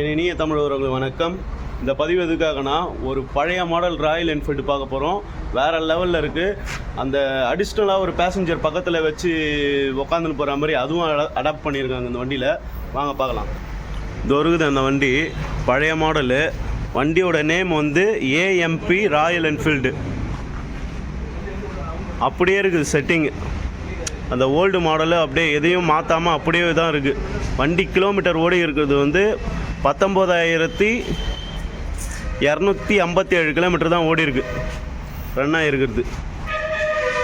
என் இனிய தமிழ் வணக்கம். இந்த பதிவு எதுக்காகனா ஒரு பழைய மாடல் ராயல் என்ஃபீல்டு பார்க்க போகிறோம் வேறு லெவலில் இருக்குது அந்த அடிஷ்னலாக ஒரு பேசஞ்சர் பக்கத்தில் வச்சு உக்காந்துன்னு போகிற மாதிரி அதுவும் அடாப்ட் பண்ணியிருக்காங்க இந்த வண்டியில். வாங்க பார்க்கலாம். இது இருக்குது அந்த வண்டி. பழைய மாடலு வண்டியோட நேம் வந்து ஏஎம்பி ராயல் என்ஃபீல்டு அப்படியே இருக்குது செட்டிங் அந்த ஓல்டு மாடலு அப்படியே எதையும் மாற்றாமல் அப்படியே தான் இருக்குது வண்டி கிலோமீட்டர் ஓடி இருக்கிறது வந்து பத்தொம்போதாயிரத்தி இரநூத்தி ஐம்பத்தி ஏழு கிலோமீட்டர் தான் ஓடி இருக்கு. ரன் ஆகிருக்கிறது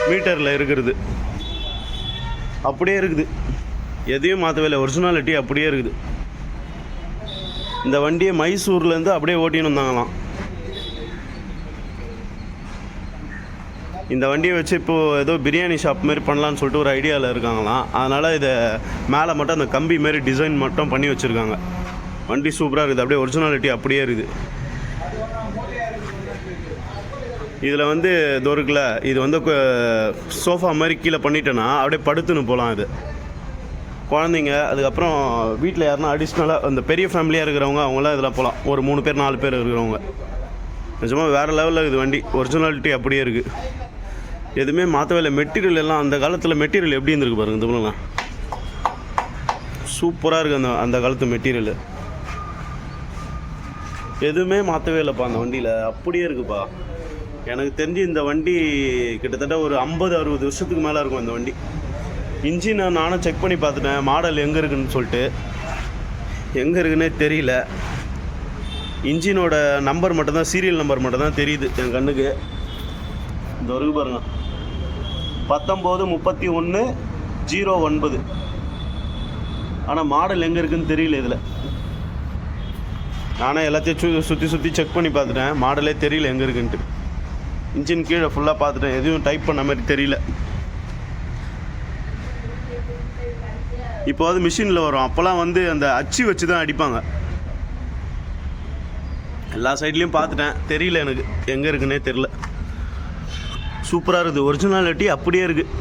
மீட்டரில் இருக்கிறது. அப்படியே இருக்குது. எதையும் மாற்றவே இல்லை. ஒரிஜினாலிட்டி அப்படியே இருக்குது. இந்த வண்டியை மைசூர்லேருந்து அப்படியே ஓட்டின்னு வந்தாங்களாம். இந்த வண்டியை வச்சு இப்போது ஏதோ பிரியாணி ஷாப் மாதிரி பண்ணலான்னு சொல்லிட்டு ஒரு ஐடியாவில் இருக்காங்களாம். அதனால் இதை மேலே மட்டும் அந்த கம்பி மாரி டிசைன் மட்டும் பண்ணி வச்சுருக்காங்க. வண்டி சூப்பராக இருக்குது. அப்படியே ஒரிஜினாலிட்டி அப்படியே இருக்குது. இதில் வந்து இது இது வந்து சோஃபா மாதிரி கீழே பண்ணிட்டேன்னா அப்படியே படுத்துன்னு போகலாம் இது. குழந்தைங்க அதுக்கப்புறம் வீட்டில் யாருன்னா அடிஷ்னலாக அந்த பெரிய ஃபேமிலியாக இருக்கிறவங்க அவங்களாம் இதில் போகலாம் ஒரு மூணு பேர் நாலு பேர் இருக்கிறவங்க. நிஜமாக வேறு லெவலில் இருக்குது வண்டி. ஒரிஜினாலிட்டி அப்படியே இருக்குது எதுவுமே மாற்றவே இல்லை. மெட்டீரியல் எல்லாம் அந்த காலத்தில் மெட்டீரியல் எப்படி இருந்திருக்கு பாருங்க இந்த சூப்பராக இருக்குது அந்த அந்த காலத்து மெட்டீரியல் எதுவுமே மாற்றவே இல்லைப்பா அந்த வண்டியில். அப்படியே இருக்குப்பா. எனக்கு தெரிஞ்சு இந்த வண்டி கிட்டத்தட்ட ஒரு ஐம்பது அறுபது வருஷத்துக்கு மேலே இருக்கும் இந்த வண்டி. இன்ஜினை நானும் செக் பண்ணி பார்த்துட்டேன். மாடல் எங்கே இருக்குன்னு சொல்லிட்டு. எங்கே இருக்குன்னே தெரியல. இன்ஜினோட நம்பர் மட்டும்தான் சீரியல் நம்பர் மட்டும்தான் தெரியுது என் கண்ணுக்கு. இந்த வரைக்கும் பாருங்க. பத்தொம்போது முப்பத்தி ஒன்று ஜீரோ ஒன்பது. ஆனால் மாடல் எங்கே இருக்குன்னு தெரியல இதில். நானே எல்லாத்தையும் சு சுற்றி சுற்றி செக் பண்ணி பார்த்துட்டேன். மாடலே தெரியல எங்கே இருக்குன்ட்டு. இன்ஜின் கீழே ஃபுல்லாக பார்த்துட்டேன். எதுவும் டைப் பண்ண மாதிரி தெரியல. இப்போ வந்து மிஷினில் வரும். அப்போல்லாம் வந்து அந்த அச்சு வச்சு தான் அடிப்பாங்க. எல்லா சைட்லேயும் பார்த்துட்டேன். தெரியல எனக்கு. எங்கே இருக்குன்னே தெரில சூப்பராக இருக்குது. ஒரிஜினாலிட்டி அப்படியே இருக்குது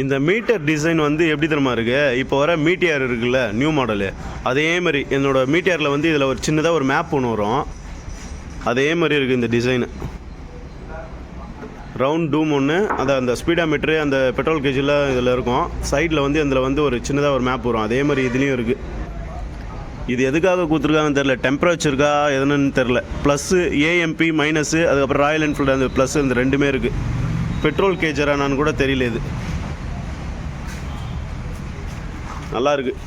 இந்த மீட்டர் டிசைன் வந்து எப்படி தெரியுமா இருக்கு? இப்போ வர மீட்டியர் இருக்குல்ல நியூ மாடலு அதே மாதிரி என்னோடய மீட்டியரில் வந்து இதில் ஒரு சின்னதாக ஒரு மேப் ஒன்று வரும். அதே மாதிரி இருக்குது இந்த டிசைனு ரவுண்ட் டூம் ஒன்று அதை அந்த ஸ்பீடா மீட்ரு அந்த பெட்ரோல் கேஜில் இதில் இருக்கும். சைடில் வந்து இதில் வந்து ஒரு சின்னதாக ஒரு மேப் வரும். அதே மாதிரி இதுலேயும் இருக்குது இது எதுக்காக கொடுத்துருக்காங்கன்னு தெரில டெம்பரேச்சருக்கா எதுன்னு தெரில ப்ளஸ்ஸு ஏஎம்பி மைனஸு அதுக்கப்புறம் ராயல் என்ஃபீல்டு அந்த ப்ளஸ் இந்த ரெண்டுமே இருக்குது பெட்ரோல் கேஜரானான்னு கூட தெரியல இது. நல்லா இருக்குது